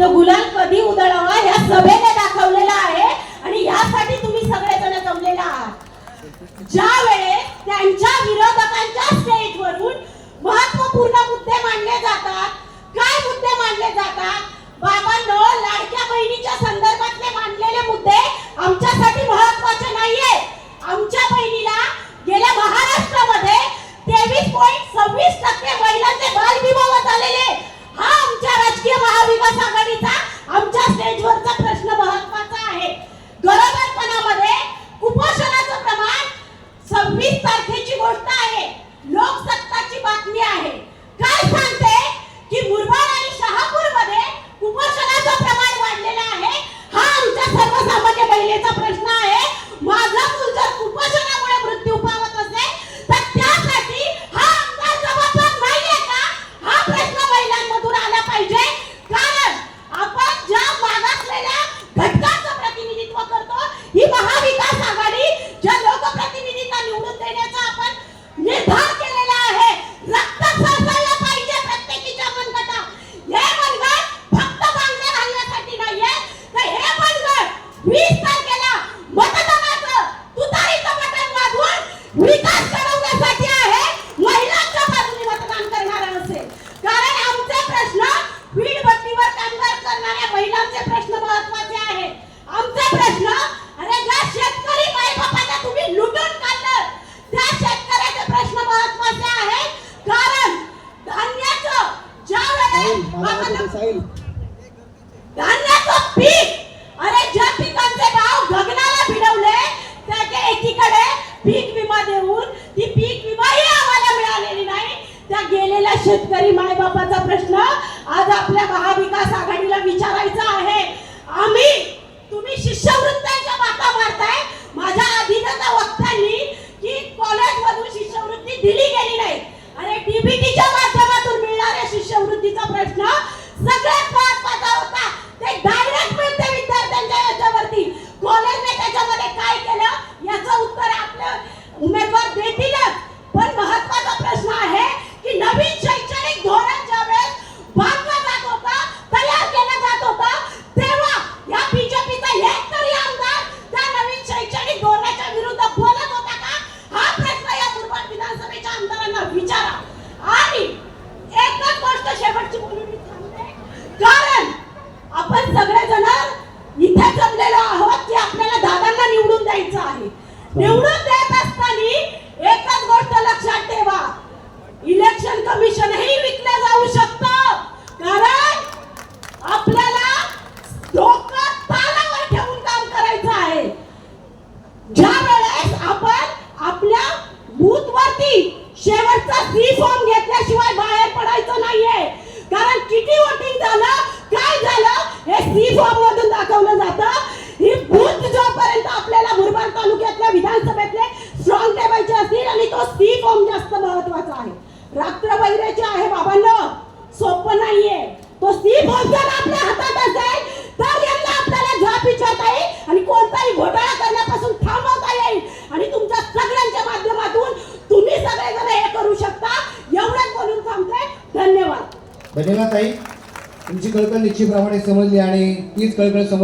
तो गुलाल कधी उधळावा ह्या सभेने दाखवलेला आहे आणि यासाठी तुम्ही सगळेजण जमलेला आहात. ज्या वेळेस त्यांच्या विरोधकांच्या स्टेजवरून महत्त्वपूर्ण मुद्दे मांडले जातात काय मुद्दे मांडले जातात? बाबांनो लाडक्या बहिणीच्या संदर्भातले मांडलेले मुद्दे आमच्यासाठी महत्त्वाचे नाहीये. आमच्या बहिणीला गेल्या महाराष्ट्रामध्ये तेवीस पॉईंट सव्वीस टक्के महिलांचे बाल झालेले आलेले आमच्या राजकीय महाविकास आघाडीचा आमच्या स्टेजवरचा प्रश्न महत्त्वाचा आहे गरोदरपणामध्ये कुपोषणाचं प्रमाण सव्वीस तारखेची गोष्ट आहे लोकसत्ताची बातमी आहे काय सांगते की मुरबाड आणि शहापूरमध्ये कुपोषणाचं प्रमाण वाढलेलं आहे हा आमच्या सर्वसामान्य महिलेचा प्रश्न आहे माझा मूल जर कुपोषणामुळे मृत्यू पावत असेल तर त्यासाठी हा आमदार जबाबदार नाहीये का हा प्रश्न महिलांमधून आला पाहिजे कारण आपण ज्या मागासलेल्या घटकांचं प्रतिनिधित्व करतो ही महाविकास आघाडी ज्या लोकप्रतिनिधींना निवडून देण्याचा आपण निर्धार केलेला आहे रक्त सरसायला पाहिजे प्रत्येकीच्या मनगटात हे मनगट फक्त बांधले घालण्यासाठी नाहीये तर हे मनगट वीस तारखेला मतदानाचं तुतारीचं बटन वाजवून विकास घडवण्यासाठी आहे महिलांच्या बाजूने मतदान करणार असेल कारण आमचे प्रश्न वीटभट्टीवर कामगार करणाऱ्या महिलांचे प्रश्न महत्त्वाचे आहेत आमचे प्रश्न अरे ज्या शेतकरी माय बापाला तुम्ही लुटून काढलं त्या शेतकऱ्याचे प्रश्न महत्त्वाचे आहेत कारण धान्याचं ज्या साहिल वेळेस मला आपण वाटतं साहिल धान्याचं पीक. अरे ज्या पिकांचे भाव गगनाला भिडवले त्याचे एकीकडे पीक विमा देऊन ती पीक विमाही आम्हाला मिळालेली नाही. त्या गेलेल्या शेतकरी मायबापाचा प्रश्न आज आपल्या महाविकास आघाडीला विचारायचा आहे. आम्ही तुम्ही शिष्यवृत्त्यांच्या बाता मारताय. माझ्या अधीनता वक्त्यांनी की कॉलेजमधून शिष्यवृत्ती दिली गेली नाही. अरे डीबीटीच्या माध्यमातून मिळणाऱ्या शिष्यवृत्तीचा प्रश्न सगळ्यात महत्त्वाचा होता ते डायरेक्ट मिळते विद्यार्थ्यांच्या याच्यावरती कॉलेजने त्याच्यामध्ये काय केलं याचं उत्तर आपले उमेदवार देतीलच पण महत्त्वाचा प्रश्न आहे की नवीन शैक्षणिक धोरण ज्यावेळेस बांधलं जात होता तयार केलं जात होता तेव्हा या बीजेपीचा एक तरी आमदार त्या नवीन शैक्षणिक धोरणाच्या विरुद्ध बोलत होता का हा प्रश्न या मुरबाड विधानसभेच्या आमदारांना विचारा आणि एकच गोष्ट शेवटची बोलून मी थांबते कारण आपण सगळेजण इथे जमलेलो आहोत की आपल्याला दादांना निवडून द्यायचं आहे. निवडून देत असताना एकच गोष्ट लक्षात ठेवा. इलेक्शन कमिशन ही विकलं जाऊ शकतं. कारण आपल्याला डोकं तालावर ठेवून काम करायचं आहे. ज्या वेळेस आपण आपल्या बूथ वरती शेवटचा सी फॉर्म घेतल्याशिवाय बाहेर पडायचं नाहीये. कारण किती वोटिंग झालं काय झालं हे सी फॉर्म मधून दाखवलं जातं ही बूथ जोपर्यंत आपल्याला मुरबाड तालुक्यातल्या विधानसभेतले स्ट्रॉंग ठेवायचे असतील आणि तो सी फॉर्म जास्त महत्त्वाचा आहे. रात्र वैराचे आहे बाबांनो सोपं नाहीये. तो सी फॉर्म जर आपल्या हातात असेल तर यांना आपल्याला जॉब विचारता येईल आणि कोणताही घोटाळा करण्यापासून थांबवता येईल. आणि तुमच्या सगळ्यांच्या माध्यमातून तुम्ही सगळेजण हे करू शकता. एवढंच बोलून थांबते. धन्यवाद. धन्यवाद ताई तुमची कळकळ निश्चितप्रमाणे समजली आणि तीच कळकळ समज